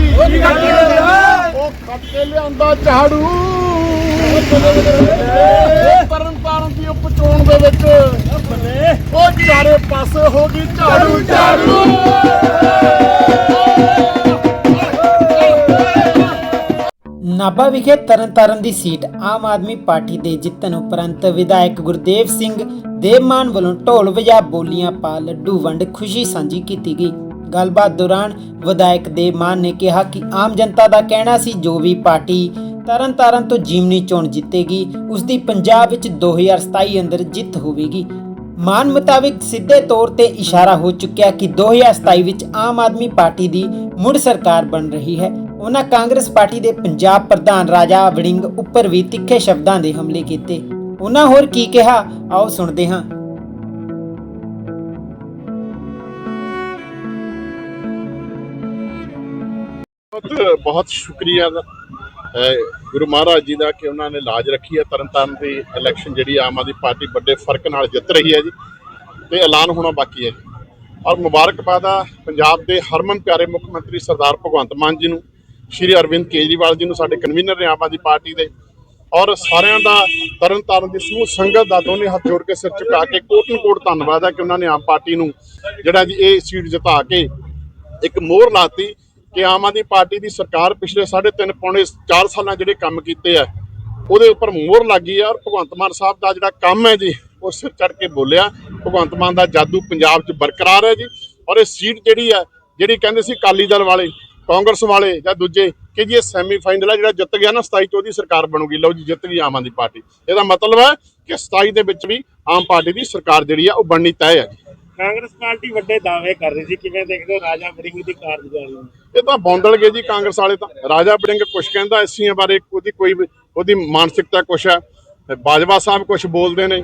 ਉਹ ਕੱਟ ਲਿਆਂਦਾ ਝਾੜੂ ਤਰਨ ਤਾਰਨ ਦੀ ਉਪਚੋਣ ਦੇ ਵਿੱਚ ਉਹ ਚਾਰੇ ਪਾਸੇ ਹੋ ਗਈ ਝਾੜੂ ਝਾੜੂ ਨਾਭਾ ਵਿਖੇ ਤਰਨਤਾਰਨ ਦੀ ਸੀਟ ਆਮ ਆਦਮੀ ਪਾਰਟੀ ਦੇ ਜਿੱਤਣ ਉਪਰੰਤ ਵਿਧਾਇਕ ਗੁਰਦੇਵ ਸਿੰਘ ਦੇਵਮਾਨ ਵੱਲੋਂ ਢੋਲ ਵਜਾ ਬੋਲੀਆਂ ਪਾ ਲੱਡੂ ਵੰਡ ਖੁਸ਼ੀ ਸਾਂਝੀ ਕੀਤੀ ਗਈ। ਗੱਲਬਾਤ ਦੌਰਾਨ ਵਿਧਾਇਕ ਦੇਵਮਾਨ ਨੇ ਕਿਹਾ ਕਿ ਆਮ ਜਨਤਾ ਦਾ ਕਹਿਣਾ ਸੀ, ਜੋ ਵੀ ਪਾਰਟੀ ਤਰਨਤਾਰਨ ਤੋਂ ਜੀਮਨੀ ਚੋਣ ਜਿੱਤੇਗੀ ਉਸ ਦੀ ਪੰਜਾਬ ਵਿੱਚ 2027 ਅੰਦਰ ਜਿੱਤ ਹੋਵੇਗੀ। ਮਾਨ ਮੁਤਾਬਿਕ ਸਿੱਧੇ ਤੌਰ ਤੇ ਇਸ਼ਾਰਾ ਹੋ ਚੁੱਕਿਆ ਕਿ 2027 ਵਿੱਚ ਆਮ ਆਦਮੀ ਪਾਰਟੀ ਦੀ ਮੁੜ ਸਰਕਾਰ ਬਣ ਰਹੀ ਹੈ। ਉਹਨਾਂ ਕਾਂਗਰਸ ਪਾਰਟੀ ਦੇ ਪੰਜਾਬ ਪ੍ਰਧਾਨ ਰਾਜਾ ਵੜਿੰਗ ਉੱਪਰ ਵੀ ਤਿੱਖੇ ਸ਼ਬਦਾਂ ਦੇ ਹਮਲੇ ਕੀਤੇ। ਉਹਨਾਂ ਹੋਰ ਕੀ ਕਿਹਾ? ਆਓ ਸੁਣਦੇ ਹਾਂ। ਬਹੁਤ ਬਹੁਤ ਸ਼ੁਕਰੀਆ ਗੁਰੂ ਮਹਾਰਾਜ ਜੀ ਦਾ ਕਿ ਉਹਨਾਂ ਨੇ ਲਾਜ ਰੱਖੀ ਹੈ। ਤਰਨਤਾਰਨ ਦੀ ਇਲੈਕਸ਼ਨ ਜਿਹੜੀ ਆਮ ਆਦਮੀ ਪਾਰਟੀ ਵੱਡੇ ਫ਼ਰਕ ਨਾਲ ਜਿੱਤ ਰਹੀ ਹੈ ਜੀ ਤੇ ਐਲਾਨ ਹੋਣਾ ਬਾਕੀ ਹੈ ਜੀ। ਔਰ ਮੁਬਾਰਕਬਾਦ ਆ ਪੰਜਾਬ ਦੇ ਹਰਮਨ ਪਿਆਰੇ ਮੁੱਖ ਮੰਤਰੀ ਸਰਦਾਰ ਭਗਵੰਤ ਮਾਨ ਜੀ ਨੂੰ, ਸ਼੍ਰੀ ਅਰਵਿੰਦ ਕੇਜਰੀਵਾਲ ਜੀ ਨੂੰ, ਸਾਡੇ ਕਨਵੀਨਰ ਨੇ ਆਮ ਆਦਮੀ ਪਾਰਟੀ ਦੇ। ਔਰ ਸਾਰਿਆਂ ਦਾ ਤਰਨ ਤਾਰਨ ਦੀ ਸਮੂਹ ਸੰਗਤ ਦਾ ਦੋਨੇ ਹੱਥ ਜੋੜ ਕੇ ਸਿਰ ਝੁਕਾ ਕੇ ਕੋਟਨ ਕੋਟ ਧੰਨਵਾਦ ਹੈ ਕਿ ਉਹਨਾਂ ਨੇ ਆਮ ਪਾਰਟੀ ਨੂੰ ਜਿਹੜਾ ਜੀ ਇਹ ਸੀਟ ਜਿਤਾ ਕੇ ਇੱਕ ਮੋਹਰ ਲਾਤੀ। ਕਿ ਆਮ ਆਦਮੀ ਪਾਰਟੀ ਦੀ ਸਰਕਾਰ ਪਿਛਲੇ 3.5 ਪੌਣੇ 4 ਸਾਲਾਂ ਜਿਹੜੇ ਕੰਮ ਕੀਤੇ ਆ, ਉਹਦੇ ਉੱਪਰ ਮੋਹਰ ਲੱਗੀ ਆ ਔਰ ਭਗਵੰਤ ਮਾਨ ਸਾਹਿਬ ਦਾ ਜਿਹੜਾ ਕੰਮ ਹੈ ਜੀ, ਉਹ ਸਿਰ ਚੜ ਕੇ ਬੋਲਿਆ। ਭਗਵੰਤ ਮਾਨ ਦਾ ਜਾਦੂ ਪੰਜਾਬ 'ਚ ਬਰਕਰਾਰ ਹੈ ਜੀ ਔਰ ਇਹ ਸੀਟ ਜਿਹੜੀ ਆ, ਜਿਹੜੀ ਕਹਿੰਦੇ ਸੀ ਅਕਾਲੀ ਦਲ ਵਾਲੇ, ਕਾਂਗਰਸ ਵਾਲੇ ਜਾਂ ਦੂਜੇ, ਕਿ ਜੀ ਇਹ ਸੈਮੀਫਾਈਨਲ ਆ ਜਿਹੜਾ ਜਿੱਤ ਗਿਆ ਨਾ 27 ਚ ਉਹਦੀ ਸਰਕਾਰ ਬਣੂਗੀ। ਲਓ ਜੀ, ਜਿੱਤ ਗਈ ਆਮ ਆਦਮੀ ਪਾਰਟੀ। ਇਹਦਾ ਮਤਲਬ ਹੈ ਕਿ 27 ਦੇ ਵਿੱਚ ਵੀ ਆਮ ਪਾਰਟੀ ਦੀ ਸਰਕਾਰ ਜਿਹੜੀ ਆ, ਉਹ ਬਣਨੀ ਤੈਅ ਹੈ। ਕਾਂਗਰਸ ਪਾਰਟੀ ਵੱਡੇ ਦਾਅਵੇ ਕਰ ਰਹੀ ਸੀ, ਕਿਵੇਂ ਦੇਖਦੇ ਹੋ ਰਾਜਾ ਬੜਿੰਗ ਦੀ ਕਾਰਗੁਜ਼ਾਰੀ ਇਹ ਤਾਂ ਬੌਂਦਲ ਜੀ ਕਾਂਗਰਸ ਵਾਲੇ ਤਾਂ। ਰਾਜਾ ਬੜਿੰਗ ਕੁਛ ਕਹਿੰਦਾ, ਐਸੀਆਂ ਬਾਰੇ ਉਹਦੀ ਕੋਈ ਉਹਦੀ ਮਾਨਸਿਕਤਾ ਕੁਛ ਹੈ। ਬਾਜਵਾ ਸਾਹਿਬ ਕੁਛ ਬੋਲਦੇ ਨੇ।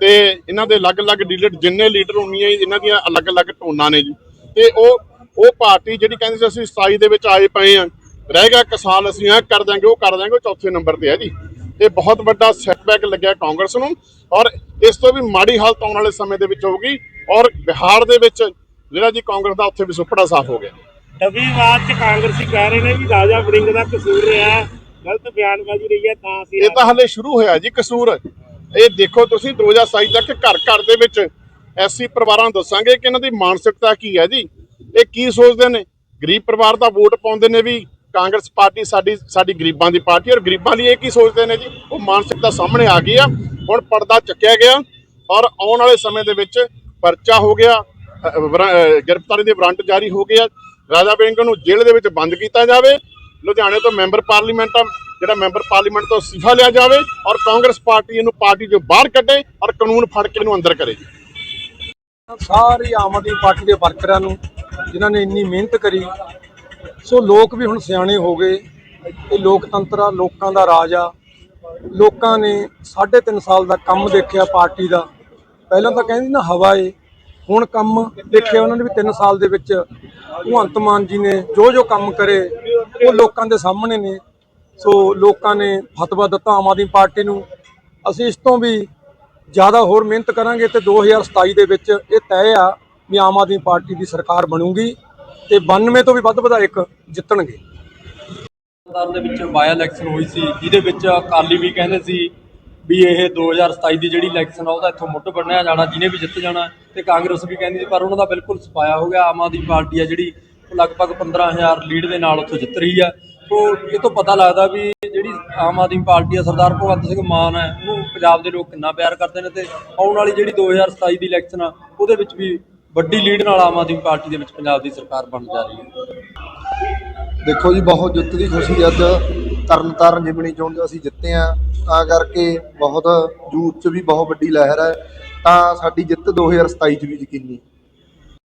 ਤੇ ਇਹਨਾਂ ਦੇ ਅਲੱਗ-ਅਲੱਗ ਲੀਡਰ ਜਿੰਨੇ ਲੀਡਰ ਹੁੰਦੀਆਂ ਇਹਨਾਂ ਦੀਆਂ ਅਲੱਗ-ਅਲੱਗ ਟੋਨਾਂ ਨੇ ਜੀ। ਤੇ ਉਹ ਉਹ ਪਾਰਟੀ ਜਿਹੜੀ ਕਹਿੰਦੀ ਸੀ, ਅਸੀਂ 27 ਦੇ ਵਿੱਚ ਆਏ ਪਏ ਆ ਰਹਿ ਗਿਆ ਇੱਕ ਸਾਲ, ਅਸੀਂ ਇਹ ਕਰ ਦਾਂਗੇ ਉਹ ਕਰ ਦਾਂਗੇ ਉਹ ਚੌਥੇ ਨੰਬਰ ਤੇ ਹੈ ਜੀ। ਇਹ ਬਹੁਤ ਵੱਡਾ ਸੈਟਬੈਕ ਲੱਗਿਆ ਕਾਂਗਰਸ ਨੂੰ। ਔਰ ਇਸ ਤੋਂ ਵੀ ਮਾੜੀ ਹਾਲਤ ਆਉਣ ਵਾਲੇ ਸਮੇਂ ਦੇ ਵਿੱਚ ਹੋਊਗੀ। ਔਰ ਬਿਹਾਰ ਦੇ ਵਿੱਚ ਜਿਹੜਾ ਜੀ ਕਾਂਗਰਸ ਦਾ ਉੱਥੇ ਵੀ ਸੁਪੜਾ ਸਾਫ਼ ਹੋ ਗਿਆ। ਡੱਬੀਵਾਦ ਚ ਕਾਂਗਰਸੀ ਕਹਿ ਰਹੇ ਨੇ ਵੀ ਰਾਜਾ ਵੜਿੰਗ ਦਾ ਕਸੂਰ ਰਿਹਾ ਗਲਤ ਬਿਆਨਬਾਜ਼ੀ ਰਹੀ ਹੈ ਤਾਂ ਅਸੀਂ ਇਹ ਤਾਂ ਹਲੇ ਸ਼ੁਰੂ ਹੋਇਆ ਜੀ ਕਸੂਰ। ਇਹ ਦੇਖੋ ਤੁਸੀਂ 2027 ਤੱਕ ਘਰ ਘਰ ਦੇ ਵਿੱਚ ਐਸੀ ਪਰਿਵਾਰਾਂ ਨੂੰ ਦੱਸਾਂਗੇ ਕਿ ਇਹਨਾਂ ਦੀ ਮਾਨਸਿਕਤਾ ਕੀ ਹੈ ਜੀ। ਇਹ ਕੀ ਸੋਚਦੇ ਨੇ? ਗਰੀਬ ਪਰਿਵਾਰ ਦਾ ਵੋਟ ਪਾਉਂਦੇ ਨੇ ਵੀ ਕਾਂਗਰਸ ਪਾਰਟੀ ਸਾਡੀ ਸਾਡੀ ਗਰੀਬਾਂ ਦੀ ਪਾਰਟੀ ਔਰ ਗਰੀਬਾਂ ਲਈ ਇਹ ਕੀ ਸੋਚਦੇ ਨੇ ਜੀ? ਉਹ ਮਾਨਸਿਕਤਾ ਸਾਹਮਣੇ ਆ ਗਈ ਆ। ਹੁਣ ਪਰਦਾ ਚੱਕਿਆ ਗਿਆ ਔਰ ਆਉਣ ਵਾਲੇ ਸਮੇਂ ਦੇ ਵਿੱਚ ਪਰਚਾ ਹੋ ਗਿਆ ਗ੍ਰਿਫਤਾਰੀ ਦੇ ਵਾਰੰਟ ਜਾਰੀ ਹੋ ਗਿਆ ਰਾਜਾ ਬੈਂਕ ਨੂੰ ਜੇਲ੍ਹ ਦੇ ਵਿੱਚ ਬੰਦ ਕੀਤਾ ਜਾਵੇ। ਲੁਧਿਆਣੇ ਤੋਂ ਮੈਂਬਰ ਪਾਰਲੀਮੈਂਟ ਆ ਜਿਹੜਾ ਮੈਂਬਰ ਪਾਰਲੀਮੈਂਟ ਤੋਂ ਅਸਤੀਫਾ ਲਿਆ ਜਾਵੇ ਔਰ ਕਾਂਗਰਸ ਪਾਰਟੀ ਇਹਨੂੰ ਪਾਰਟੀ ਤੋਂ ਬਾਹਰ ਕੱਢੇ ਔਰ ਕਾਨੂੰਨ ਫੜ ਕੇ ਇਹਨੂੰ ਅੰਦਰ ਕਰੇ। ਜੀ ਸਾਰੀ ਆਮ ਆਦਮੀ ਪਾਰਟੀ ਦੇ ਵਰਕਰਾਂ ਨੂੰ, ਜਿਨ੍ਹਾਂ ਨੇ ਇੰਨੀ ਮਿਹਨਤ ਕਰੀ, ਸੋ ਲੋਕ ਵੀ ਹੁਣ ਸਿਆਣੇ ਹੋ ਗਏ। ਇਹ ਲੋਕਤੰਤਰ ਆ, ਲੋਕਾਂ ਦਾ ਰਾਜ ਆ। ਲੋਕਾਂ ਨੇ 3.5 ਸਾਲ ਦਾ ਕੰਮ ਦੇਖਿਆ ਪਾਰਟੀ ਦਾ। ਪਹਿਲਾਂ ਤਾਂ ਕਹਿੰਦੀ ਨਾ ਹਵਾ ਏ, ਹੁਣ ਕੰਮ ਦੇਖਿਆ ਉਹਨਾਂ ਨੇ ਵੀ 3 ਸਾਲ ਦੇ ਵਿੱਚ ਭਗਵੰਤ ਮਾਨ ਜੀ ਨੇ ਜੋ ਜੋ ਕੰਮ ਕਰੇ, ਉਹ ਲੋਕਾਂ ਦੇ ਸਾਹਮਣੇ ਨੇ। ਸੋ ਲੋਕਾਂ ਨੇ ਫਤਵਾ ਦਿੱਤਾ ਆਮ ਆਦਮੀ ਪਾਰਟੀ ਨੂੰ। ਅਸੀਂ ਇਸ ਤੋਂ ਵੀ ਜ਼ਿਆਦਾ ਹੋਰ ਮਿਹਨਤ ਕਰਾਂਗੇ ਤੇ 2027 ਦੇ ਵਿੱਚ ਇਹ ਤੈਅ ਆ ਵੀ ਆਮ ਆਦਮੀ ਪਾਰਟੀ ਦੀ ਸਰਕਾਰ ਬਣੂਗੀ ਤੇ 92 ਤੋਂ ਵੀ ਵੱਧ ਵਿਧਾਇਕ ਜਿੱਤਣਗੇ। ਦੇ ਵਿੱਚ ਬਾਈ ਇਲੈਕਸ਼ਨ ਹੋਈ ਸੀ, ਜਿਹਦੇ ਵਿੱਚ ਅਕਾਲੀ ਵੀ ਕਹਿੰਦੇ ਸੀ ਵੀ ਇਹ 2027 ਦੀ ਜਿਹੜੀ ਇਲੈਕਸ਼ਨ ਆ, ਉਹਦਾ ਇੱਥੋਂ ਮੁੱਢ ਬੰਨਿਆ ਜਾਣਾ, ਜਿਹਨੇ ਵੀ ਜਿੱਤ ਜਾਣਾ। ਤੇ ਕਾਂਗਰਸ ਵੀ ਕਹਿੰਦੀ ਸੀ, ਪਰ ਉਹਨਾਂ ਦਾ ਬਿਲਕੁਲ ਸਫਾਇਆ ਹੋ ਗਿਆ। ਆਮ ਆਦਮੀ ਪਾਰਟੀ ਆ ਜਿਹੜੀ ਉਹ ਲਗਭਗ 15000 ਲੀਡ ਦੇ ਨਾਲ ਉੱਥੋਂ ਜਿੱਤ ਰਹੀ ਆ। ਤੋਂ ਇਹ ਤੋਂ ਪਤਾ ਲੱਗਦਾ ਵੀ ਜਿਹੜੀ ਆਮ ਆਦਮੀ ਪਾਰਟੀ ਆ, ਸਰਦਾਰ ਭਗਵੰਤ ਸਿੰਘ ਮਾਨ ਹੈ ਉਹਨੂੰ ਪੰਜਾਬ ਦੇ ਲੋਕ ਕਿੰਨਾ ਪਿਆਰ ਕਰਦੇ ਨੇ ਤੇ ਆਉਣ ਵਾਲੀ ਜਿਹੜੀ 2027 ਦੀ ਇਲੈਕਸ਼ਨ ਆ, ਉਹਦੇ ਵਿੱਚ ਵੀ ਵੱਡੀ ਲੀਡ ਨਾਲ ਆਮ ਆਦਮੀ ਪਾਰਟੀ ਦੇ ਵਿੱਚ ਪੰਜਾਬ ਦੀ ਸਰਕਾਰ ਬਣ ਜਾ ਰਹੀ ਹੈ। ਦੇਖੋ ਜੀ, ਬਹੁਤ ਜਿੱਤ ਦੀ ਖੁਸ਼ੀ ਅੱਜ ਤਰਨ ਤਾਰਨ ਜਿਮਣੀ ਚੋਣ 'ਚ ਅਸੀਂ ਜਿੱਤੇ ਆ ਤਾਂ ਕਰਕੇ ਬਹੁਤ ਯੂਥ 'ਚ ਵੀ ਬਹੁਤ ਵੱਡੀ ਲਹਿਰ ਹੈ। ਤਾਂ ਸਾਡੀ ਜਿੱਤ 2027 'ਚ ਵੀ ਯਕੀਨੀ।